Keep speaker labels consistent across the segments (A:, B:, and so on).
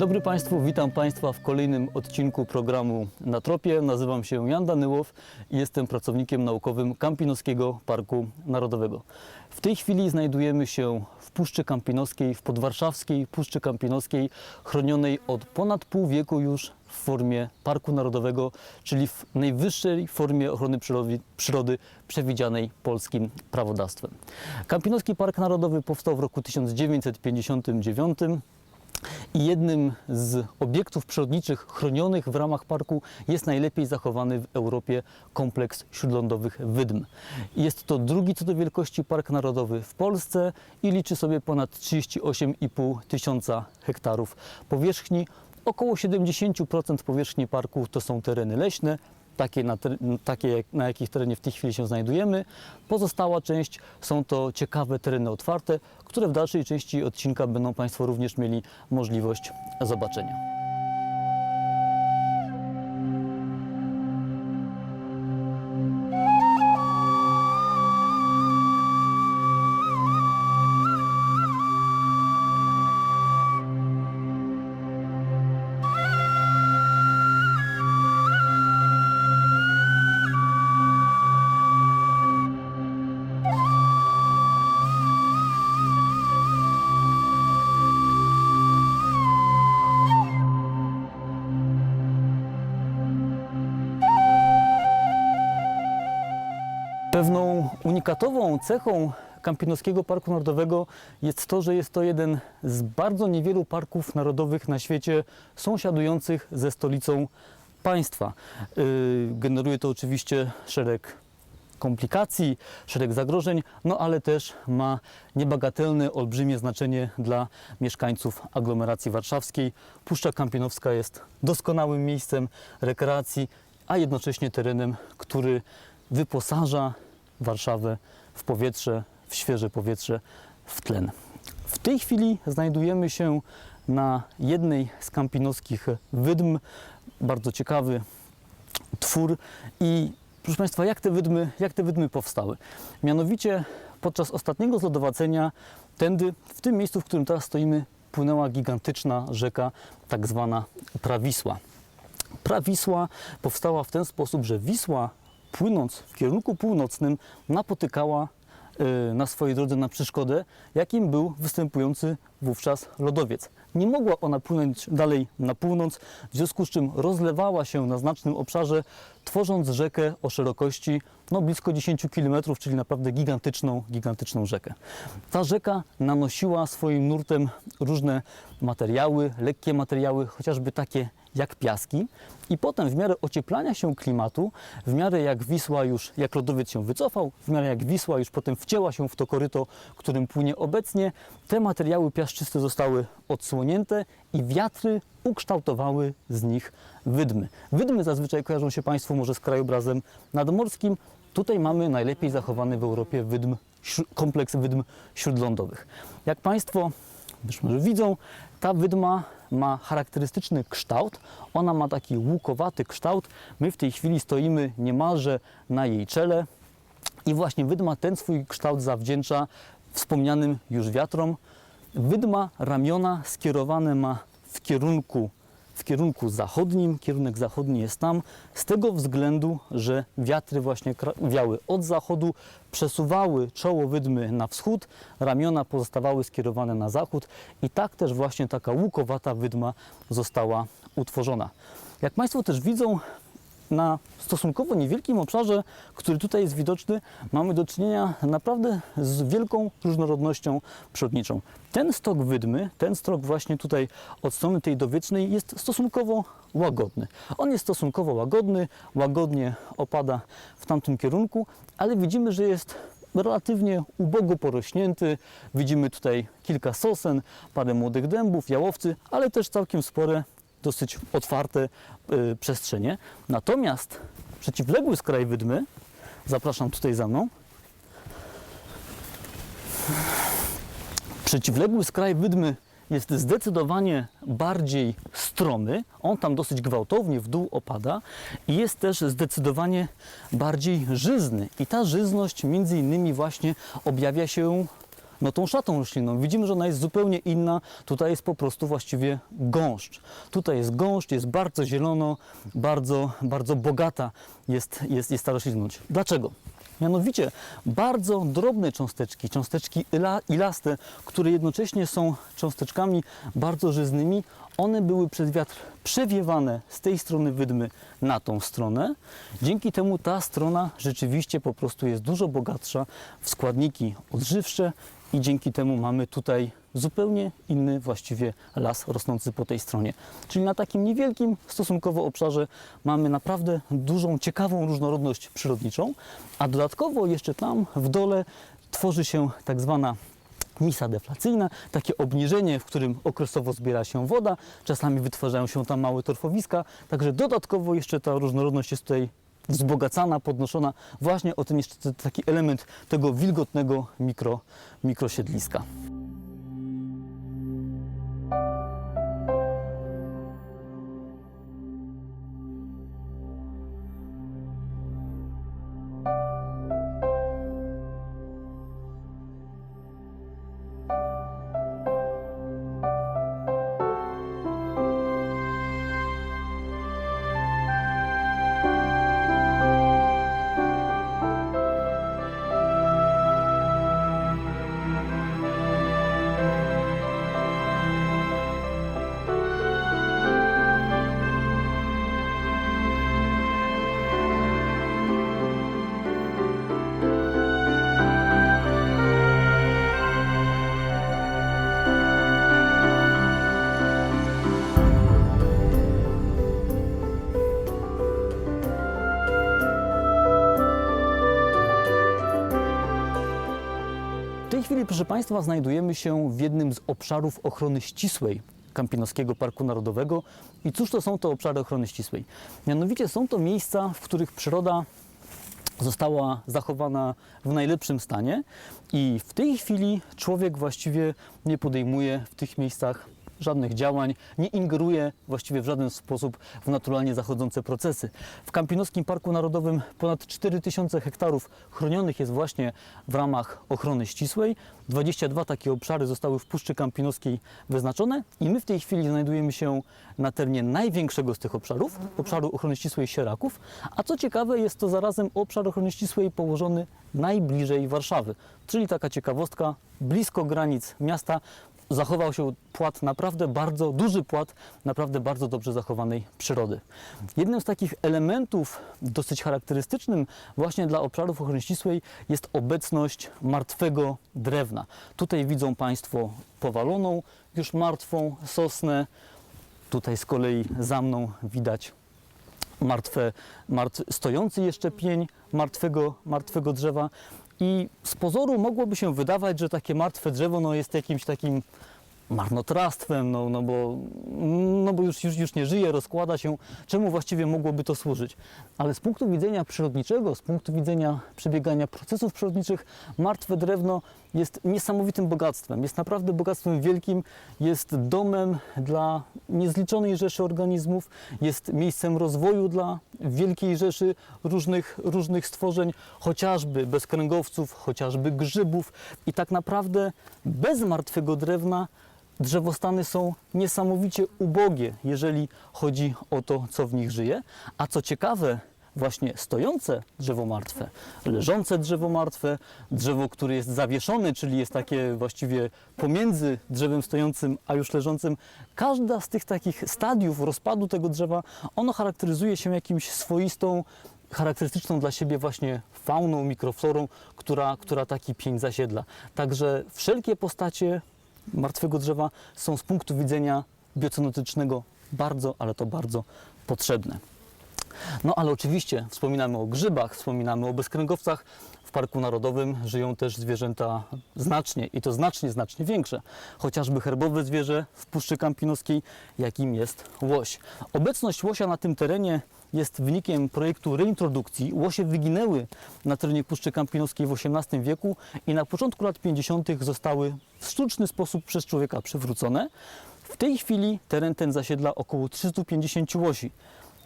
A: Dobry Państwu, witam Państwa w kolejnym odcinku programu Na Tropie. Nazywam się Jan Danyłow i jestem pracownikiem naukowym Kampinoskiego Parku Narodowego. W tej chwili znajdujemy się w Puszczy Kampinoskiej, w podwarszawskiej Puszczy Kampinoskiej, chronionej od ponad pół wieku już w formie Parku Narodowego, czyli w najwyższej formie ochrony przyrody, przyrody przewidzianej polskim prawodawstwem. Kampinoski Park Narodowy powstał w roku 1959 i jednym z obiektów przyrodniczych chronionych w ramach parku jest najlepiej zachowany w Europie kompleks śródlądowych wydm. Jest to drugi co do wielkości park narodowy w Polsce i liczy sobie ponad 38,5 tysiąca hektarów powierzchni. Około 70% powierzchni parku to są tereny leśne, takie, na, takie na jakich terenie w tej chwili się znajdujemy. Pozostała część są to ciekawe tereny otwarte, które w dalszej części odcinka będą Państwo również mieli możliwość zobaczenia. Pewną unikatową cechą Kampinoskiego Parku Narodowego jest to, że jest to jeden z bardzo niewielu parków narodowych na świecie sąsiadujących ze stolicą państwa. Yy, Generuje to oczywiście szereg komplikacji, szereg zagrożeń, no ale też ma niebagatelne, olbrzymie znaczenie dla mieszkańców aglomeracji warszawskiej. Puszcza Kampinowska jest doskonałym miejscem rekreacji, a jednocześnie terenem, który wyposaża Warszawę w powietrze, w świeże powietrze, w tlen. W tej chwili znajdujemy się na jednej z kampinoskich wydm. Bardzo ciekawy twór i proszę Państwa, jak te wydmy, jak te wydmy powstały? Mianowicie podczas ostatniego zlodowacenia tędy, w tym miejscu, w którym teraz stoimy, płynęła gigantyczna rzeka, tak zwana Prawisła. Prawisła powstała w ten sposób, że Wisła płynąc w kierunku północnym napotykała y, na swojej drodze na przeszkodę, jakim był występujący wówczas lodowiec. Nie mogła ona płynąć dalej na północ, w związku z czym rozlewała się na znacznym obszarze, tworząc rzekę o szerokości no, blisko 10 km, czyli naprawdę gigantyczną, gigantyczną rzekę. Ta rzeka nanosiła swoim nurtem różne materiały, lekkie materiały, chociażby takie jak piaski i potem w miarę ocieplania się klimatu, w miarę jak Wisła już, jak lodowiec się wycofał, w miarę jak Wisła już potem wcięła się w to koryto, którym płynie obecnie, te materiały piaszczyste zostały odsłonięte i wiatry ukształtowały z nich wydmy. Wydmy zazwyczaj kojarzą się Państwu może z krajobrazem nadmorskim. Tutaj mamy najlepiej zachowany w Europie wydm, kompleks wydm śródlądowych. Jak Państwo być może widzą, ta wydma ma charakterystyczny kształt. Ona ma taki łukowaty kształt. My w tej chwili stoimy niemalże na jej czele. I właśnie wydma ten swój kształt zawdzięcza wspomnianym już wiatrom. Wydma ramiona skierowane ma w kierunku, w kierunku zachodnim, kierunek zachodni jest tam, z tego względu, że wiatry właśnie wiały od zachodu, przesuwały czoło wydmy na wschód, ramiona pozostawały skierowane na zachód i tak też właśnie taka łukowata wydma została utworzona. Jak Państwo też widzą, na stosunkowo niewielkim obszarze, który tutaj jest widoczny, mamy do czynienia naprawdę z wielką różnorodnością przyrodniczą. Ten stok wydmy, ten stok właśnie tutaj od strony tej dowiecznej jest stosunkowo łagodny. On jest stosunkowo łagodny, łagodnie opada w tamtym kierunku, ale widzimy, że jest relatywnie ubogo porośnięty. Widzimy tutaj kilka sosen, parę młodych dębów, jałowcy, ale też całkiem spore dosyć otwarte y, przestrzenie. Natomiast przeciwległy skraj wydmy, zapraszam tutaj za mną, przeciwległy skraj wydmy jest zdecydowanie bardziej stromy. On tam dosyć gwałtownie w dół opada i jest też zdecydowanie bardziej żyzny. I ta żyzność między innymi właśnie objawia się no tą szatą roślinną. Widzimy, że ona jest zupełnie inna. Tutaj jest po prostu właściwie gąszcz. Tutaj jest gąszcz, jest bardzo zielono, bardzo, bardzo bogata jest, jest, jest ta roślinność. Dlaczego? Mianowicie bardzo drobne cząsteczki, cząsteczki ila, ilaste, które jednocześnie są cząsteczkami bardzo żyznymi, one były przez wiatr przewiewane z tej strony wydmy na tą stronę. Dzięki temu ta strona rzeczywiście po prostu jest dużo bogatsza w składniki odżywcze i dzięki temu mamy tutaj zupełnie inny właściwie las rosnący po tej stronie. Czyli na takim niewielkim stosunkowo obszarze mamy naprawdę dużą, ciekawą różnorodność przyrodniczą, a dodatkowo jeszcze tam w dole tworzy się tak zwana misa deflacyjna, takie obniżenie, w którym okresowo zbiera się woda, czasami wytwarzają się tam małe torfowiska, także dodatkowo jeszcze ta różnorodność jest tutaj wzbogacana, podnoszona właśnie o ten jeszcze taki element tego wilgotnego mikro, mikrosiedliska. Chwili, proszę Państwa, znajdujemy się w jednym z obszarów ochrony ścisłej Kampinoskiego Parku Narodowego. I cóż to są te obszary ochrony ścisłej? Mianowicie są to miejsca, w których przyroda została zachowana w najlepszym stanie i w tej chwili człowiek właściwie nie podejmuje w tych miejscach żadnych działań, nie ingeruje właściwie w żaden sposób w naturalnie zachodzące procesy. W Kampinoskim Parku Narodowym ponad 4000 hektarów chronionych jest właśnie w ramach ochrony ścisłej. 22 takie obszary zostały w Puszczy Kampinoskiej wyznaczone i my w tej chwili znajdujemy się na terenie największego z tych obszarów, obszaru ochrony ścisłej Sieraków, a co ciekawe jest to zarazem obszar ochrony ścisłej położony najbliżej Warszawy, czyli taka ciekawostka, blisko granic miasta zachował się płat naprawdę bardzo, duży płat naprawdę bardzo dobrze zachowanej przyrody. Jednym z takich elementów dosyć charakterystycznym właśnie dla obszarów ochrony ścisłej jest obecność martwego drewna. Tutaj widzą Państwo powaloną, już martwą sosnę. Tutaj z kolei za mną widać martwe, martw, stojący jeszcze pień martwego, martwego drzewa. I z pozoru mogłoby się wydawać, że takie martwe drzewo no, jest jakimś takim marnotrawstwem, no, no bo, no bo już, już, już nie żyje, rozkłada się. Czemu właściwie mogłoby to służyć? Ale z punktu widzenia przyrodniczego, z punktu widzenia przebiegania procesów przyrodniczych, martwe drewno jest niesamowitym bogactwem. Jest naprawdę bogactwem wielkim, jest domem dla niezliczonej rzeszy organizmów, jest miejscem rozwoju dla wielkiej rzeszy różnych, różnych stworzeń, chociażby bezkręgowców, chociażby grzybów. I tak naprawdę bez martwego drewna drzewostany są niesamowicie ubogie, jeżeli chodzi o to, co w nich żyje. A co ciekawe, właśnie stojące drzewo martwe, leżące drzewo martwe, drzewo, które jest zawieszone, czyli jest takie właściwie pomiędzy drzewem stojącym a już leżącym, każda z tych takich stadiów rozpadu tego drzewa, ono charakteryzuje się jakimś swoistą charakterystyczną dla siebie właśnie fauną, mikroflorą, która, która taki pień zasiedla. Także wszelkie postacie martwego drzewa są z punktu widzenia biocenotycznego bardzo, ale to bardzo potrzebne. No ale oczywiście wspominamy o grzybach, wspominamy o bezkręgowcach. W Parku Narodowym żyją też zwierzęta znacznie i to znacznie, znacznie większe. Chociażby herbowe zwierzę w Puszczy Kampinoskiej, jakim jest łoś. Obecność łosia na tym terenie jest wynikiem projektu reintrodukcji. Łosie wyginęły na terenie Puszczy Kampinoskiej w XVIII wieku i na początku lat 50. zostały w sztuczny sposób przez człowieka przywrócone. W tej chwili teren ten zasiedla około 350 łosi.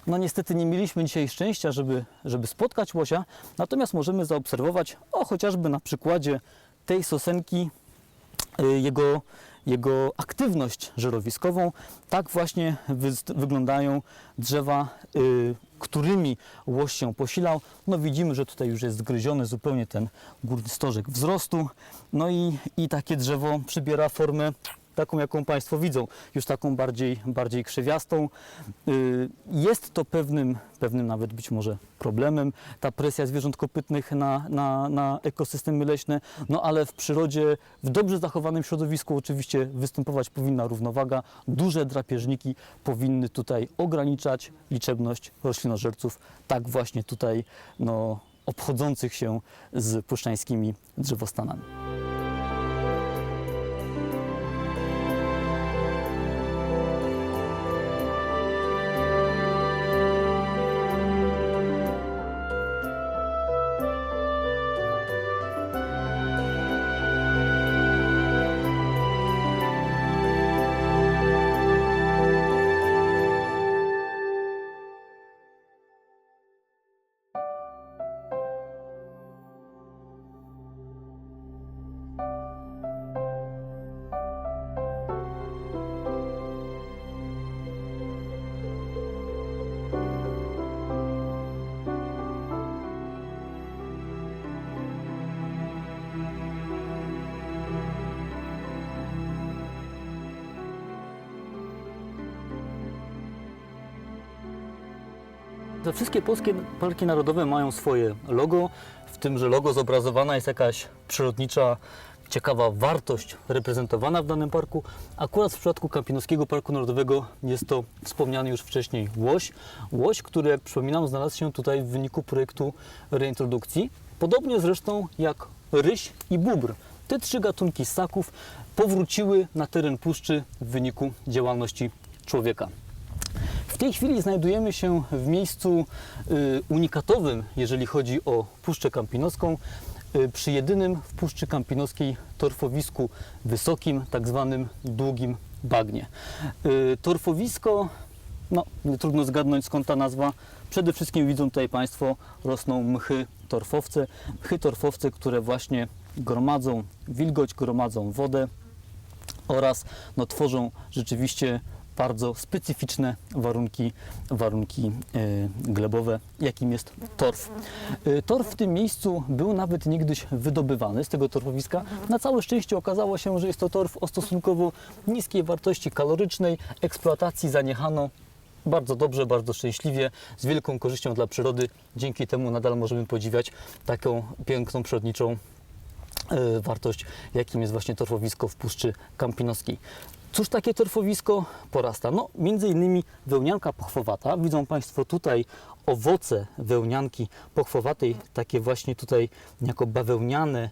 A: No niestety nie mieliśmy dzisiaj szczęścia, żeby, żeby spotkać łosia, natomiast możemy zaobserwować, o chociażby na przykładzie tej sosenki, y, jego, jego aktywność żerowiskową. Tak właśnie wy- wyglądają drzewa, y, którymi łoś się posilał. No widzimy, że tutaj już jest zgryziony zupełnie ten górny stożek wzrostu. No i, i takie drzewo przybiera formę taką, jaką Państwo widzą, już taką bardziej, bardziej krzewiastą. Y, Jest to pewnym, pewnym nawet być może problemem, ta presja zwierząt kopytnych na, na, na ekosystemy leśne, no ale w przyrodzie, w dobrze zachowanym środowisku oczywiście występować powinna równowaga. Duże drapieżniki powinny tutaj ograniczać liczebność roślinożerców, tak właśnie tutaj no, obchodzących się z puszczańskimi drzewostanami. Te wszystkie polskie parki narodowe mają swoje logo, w tym, że logo zobrazowana jest jakaś przyrodnicza, ciekawa wartość reprezentowana w danym parku. Akurat w przypadku Kampinoskiego Parku Narodowego jest to wspomniany już wcześniej łoś. Łoś, który, jak przypominam, znalazł się tutaj w wyniku projektu reintrodukcji. Podobnie zresztą jak ryś i bóbr. Te trzy gatunki ssaków powróciły na teren puszczy w wyniku działalności człowieka. Tej chwili znajdujemy się w miejscu y, unikatowym, jeżeli chodzi o Puszczę Kampinoską, y, przy jedynym w Puszczy Kampinoskiej torfowisku wysokim, tak zwanym długim bagnie. Y, torfowisko, no trudno zgadnąć skąd ta nazwa. Przede wszystkim widzą tutaj Państwo rosną mchy torfowce, mchy torfowce, które właśnie gromadzą wilgoć, gromadzą wodę, oraz no, tworzą rzeczywiście bardzo specyficzne warunki, warunki e, glebowe, jakim jest torf. E, torf w tym miejscu był nawet niegdyś wydobywany z tego torfowiska. Na całe szczęście okazało się, że jest to torf o stosunkowo niskiej wartości kalorycznej, eksploatacji zaniechano bardzo dobrze, bardzo szczęśliwie, z wielką korzyścią dla przyrody. Dzięki temu nadal możemy podziwiać taką piękną przyrodniczą e, wartość, jakim jest właśnie torfowisko w Puszczy Kampinoskiej. Cóż takie torfowisko porasta? No, między innymi wełnianka pochwowata. Widzą Państwo tutaj owoce wełnianki pochwowatej, takie właśnie tutaj jako bawełniane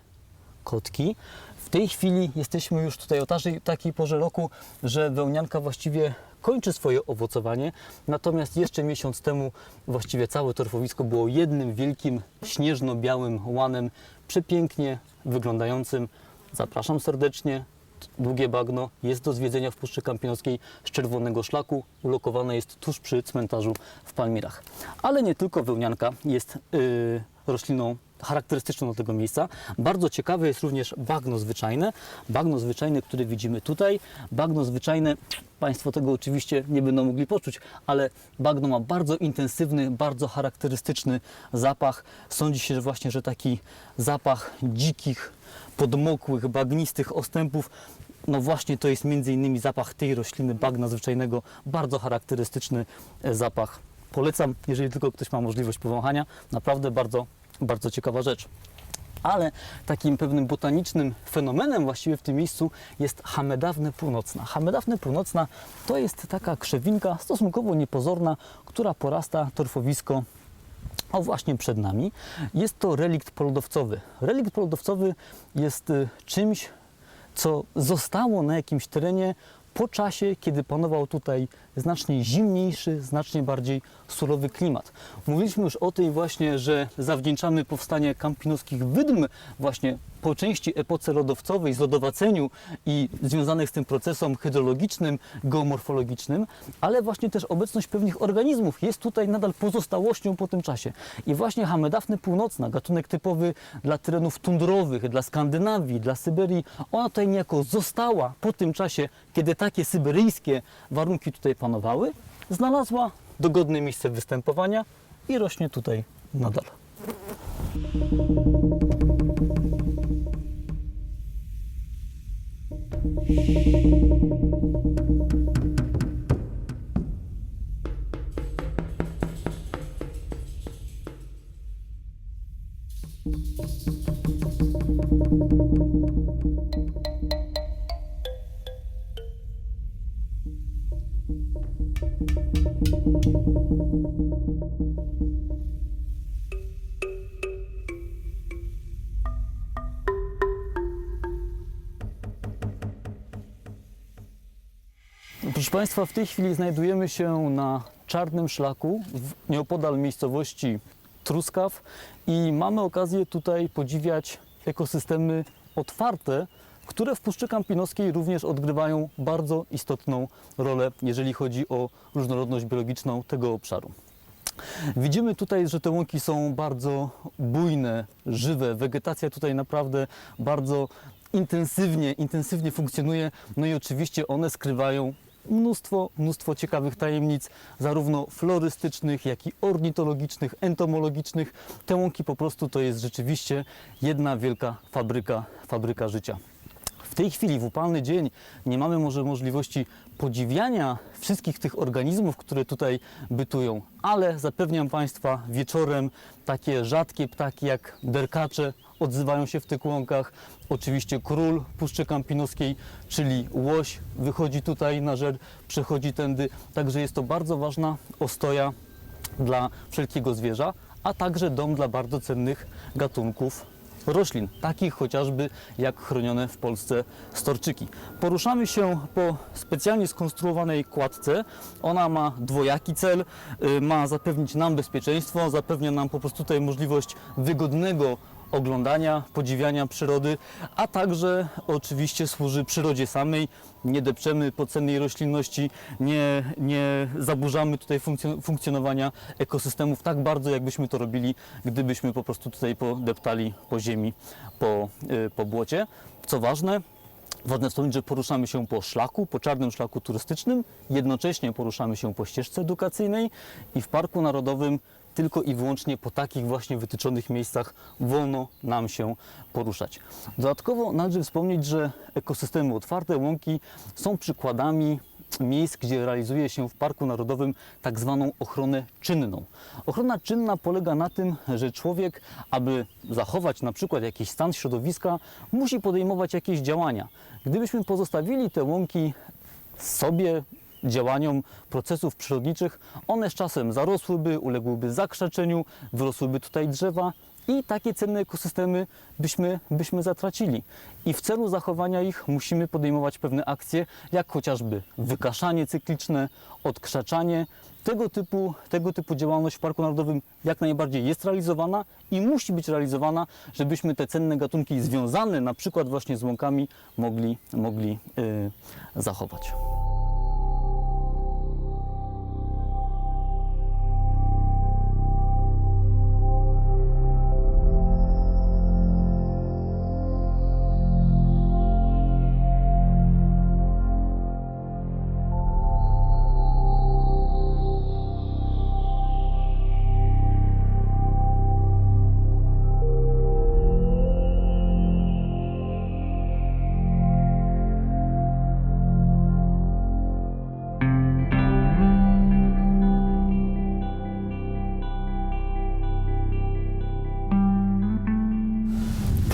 A: kotki. W tej chwili jesteśmy już tutaj o takiej, porze roku, że wełnianka właściwie kończy swoje owocowanie, natomiast jeszcze miesiąc temu właściwie całe torfowisko było jednym wielkim śnieżno-białym łanem, przepięknie wyglądającym. Zapraszam serdecznie. Długie bagno jest do zwiedzenia w Puszczy Kampinoskiej z czerwonego szlaku. Ulokowane jest tuż przy cmentarzu w Palmirach. Ale nie tylko wełnianka jest yy, rośliną charakterystyczną do tego miejsca. Bardzo ciekawe jest również bagno zwyczajne. Bagno zwyczajne, które widzimy tutaj. Bagno zwyczajne, Państwo tego oczywiście nie będą mogli poczuć, ale bagno ma bardzo intensywny, bardzo charakterystyczny zapach. Sądzi się że właśnie, że taki zapach dzikich, podmokłych, bagnistych ostępów no właśnie to jest między innymi zapach tej rośliny bagna zwyczajnego, bardzo charakterystyczny e, zapach. Polecam, jeżeli tylko ktoś ma możliwość powąchania, naprawdę bardzo, bardzo ciekawa rzecz. Ale takim pewnym botanicznym fenomenem właściwie w tym miejscu jest Hamedawne Północna. Hamedawne Północna to jest taka krzewinka stosunkowo niepozorna, która porasta torfowisko o właśnie przed nami. Jest to relikt polodowcowy. Relikt polodowcowy jest y, czymś, co zostało na jakimś terenie po czasie, kiedy panował tutaj znacznie zimniejszy, znacznie bardziej surowy klimat. Mówiliśmy już o tej właśnie, że zawdzięczamy powstanie kampinoskich wydm właśnie po części epoce lodowcowej, zlodowaceniu i związanych z tym procesom hydrologicznym, geomorfologicznym, ale właśnie też obecność pewnych organizmów jest tutaj nadal pozostałością po tym czasie. I właśnie Hamedafny północna, gatunek typowy dla terenów tundrowych, dla Skandynawii, dla Syberii, ona tutaj niejako została po tym czasie, kiedy takie syberyjskie warunki tutaj panowały, znalazła dogodne miejsce występowania i rośnie tutaj nadal. Proszę Państwa, w tej chwili znajdujemy się na czarnym szlaku nieopodal miejscowości Truskaw i mamy okazję tutaj podziwiać ekosystemy otwarte, które w Puszczy Kampinoskiej również odgrywają bardzo istotną rolę, jeżeli chodzi o różnorodność biologiczną tego obszaru. Widzimy tutaj, że te łąki są bardzo bujne, żywe. Wegetacja tutaj naprawdę bardzo intensywnie, intensywnie funkcjonuje. No i oczywiście one skrywają mnóstwo, mnóstwo ciekawych tajemnic, zarówno florystycznych, jak i ornitologicznych, entomologicznych. Te łąki po prostu to jest rzeczywiście jedna wielka fabryka, fabryka życia. W tej chwili, w upalny dzień, nie mamy może możliwości podziwiania wszystkich tych organizmów, które tutaj bytują, ale zapewniam Państwa, wieczorem takie rzadkie ptaki jak derkacze odzywają się w tych łąkach. Oczywiście król Puszczy Kampinoskiej, czyli łoś, wychodzi tutaj na żer, przechodzi tędy. Także jest to bardzo ważna ostoja dla wszelkiego zwierza, a także dom dla bardzo cennych gatunków roślin, takich chociażby jak chronione w Polsce storczyki. Poruszamy się po specjalnie skonstruowanej kładce. Ona ma dwojaki cel, y, ma zapewnić nam bezpieczeństwo, zapewnia nam po prostu tutaj możliwość wygodnego oglądania, podziwiania przyrody, a także oczywiście służy przyrodzie samej. Nie depczemy pocennej roślinności, nie, nie zaburzamy tutaj funkcjon- funkcjonowania ekosystemów tak bardzo, jakbyśmy to robili, gdybyśmy po prostu tutaj podeptali po ziemi, po, y, po błocie. Co ważne, Ważne wspomnieć, że poruszamy się po szlaku, po czarnym szlaku turystycznym, jednocześnie poruszamy się po ścieżce edukacyjnej i w Parku Narodowym tylko i wyłącznie po takich właśnie wytyczonych miejscach wolno nam się poruszać. Dodatkowo należy wspomnieć, że ekosystemy otwarte, łąki są przykładami miejsc, gdzie realizuje się w Parku Narodowym tak zwaną ochronę czynną. Ochrona czynna polega na tym, że człowiek, aby zachować na przykład jakiś stan środowiska, musi podejmować jakieś działania. Gdybyśmy pozostawili te łąki sobie, działaniom procesów przyrodniczych, one z czasem zarosłyby, uległyby zakrzeczeniu, wyrosłyby tutaj drzewa i takie cenne ekosystemy byśmy, byśmy zatracili. I w celu zachowania ich musimy podejmować pewne akcje, jak chociażby wykaszanie cykliczne, odkrzaczanie. Tego typu, tego typu działalność w Parku Narodowym jak najbardziej jest realizowana i musi być realizowana, żebyśmy te cenne gatunki związane na przykład właśnie z łąkami mogli, mogli yy, zachować.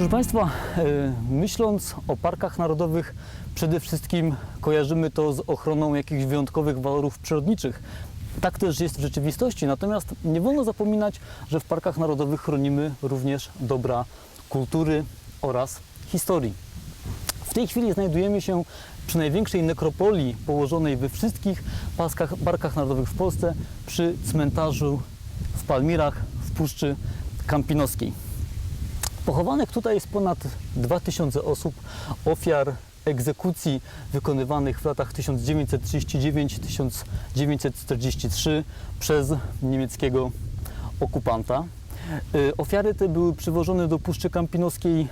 A: Proszę Państwa, e, myśląc o parkach narodowych, przede wszystkim kojarzymy to z ochroną jakichś wyjątkowych walorów przyrodniczych. Tak też jest w rzeczywistości, natomiast nie wolno zapominać, że w parkach narodowych chronimy również dobra kultury oraz historii. W tej chwili znajdujemy się przy największej nekropolii położonej we wszystkich paskach, parkach narodowych w Polsce, przy cmentarzu w Palmirach w Puszczy Kampinoskiej. Pochowanych tutaj jest ponad 2000 osób, ofiar egzekucji wykonywanych w latach 1939-1943 przez niemieckiego okupanta. Y, Ofiary te były przywożone do Puszczy Kampinoskiej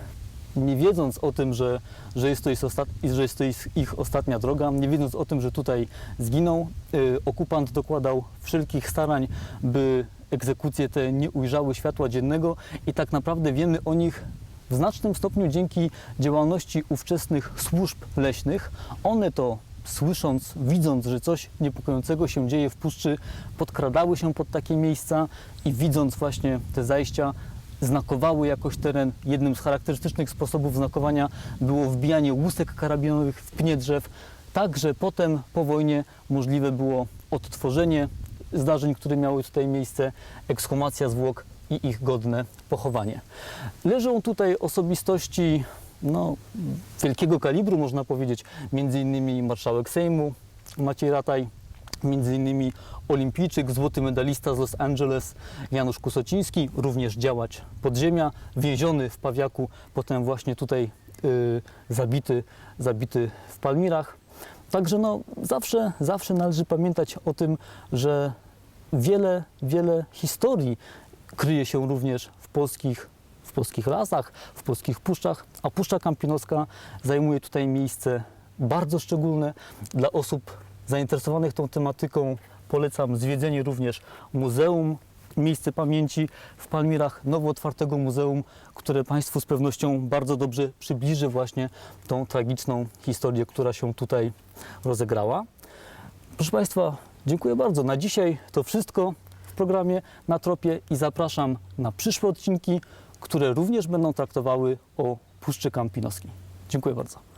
A: nie wiedząc o tym, że, że, jest to ich ostat, że jest to ich ostatnia droga, nie wiedząc o tym, że tutaj zginą, y, okupant dokładał wszelkich starań, by egzekucje te nie ujrzały światła dziennego i tak naprawdę wiemy o nich w znacznym stopniu dzięki działalności ówczesnych służb leśnych. One to słysząc, widząc, że coś niepokojącego się dzieje w puszczy, podkradały się pod takie miejsca i widząc właśnie te zajścia, znakowały jakoś teren. Jednym z charakterystycznych sposobów znakowania było wbijanie łusek karabinowych w pnie drzew, tak że potem po wojnie możliwe było odtworzenie zdarzeń, które miały tutaj miejsce, ekshumacja zwłok i ich godne pochowanie. Leżą tutaj osobistości no, wielkiego kalibru, można powiedzieć, między innymi marszałek Sejmu Maciej Rataj, między innymi olimpijczyk, złoty medalista z Los Angeles Janusz Kusociński, również działacz podziemia, więziony w Pawiaku, potem właśnie tutaj y, zabity, zabity w Palmirach. Także no, zawsze, zawsze należy pamiętać o tym, że wiele, wiele historii kryje się również w polskich, w polskich lasach, w polskich puszczach, a Puszcza Kampinoska zajmuje tutaj miejsce bardzo szczególne dla osób zainteresowanych tą tematyką. Polecam zwiedzenie również muzeum, miejsce pamięci w Palmirach, nowo otwartego muzeum, które Państwu z pewnością bardzo dobrze przybliży właśnie tą tragiczną historię, która się tutaj rozegrała. Proszę Państwa, dziękuję bardzo. Na dzisiaj to wszystko w programie Na Tropie i zapraszam na przyszłe odcinki, które również będą traktowały o Puszczy Kampinoskiej. Dziękuję bardzo.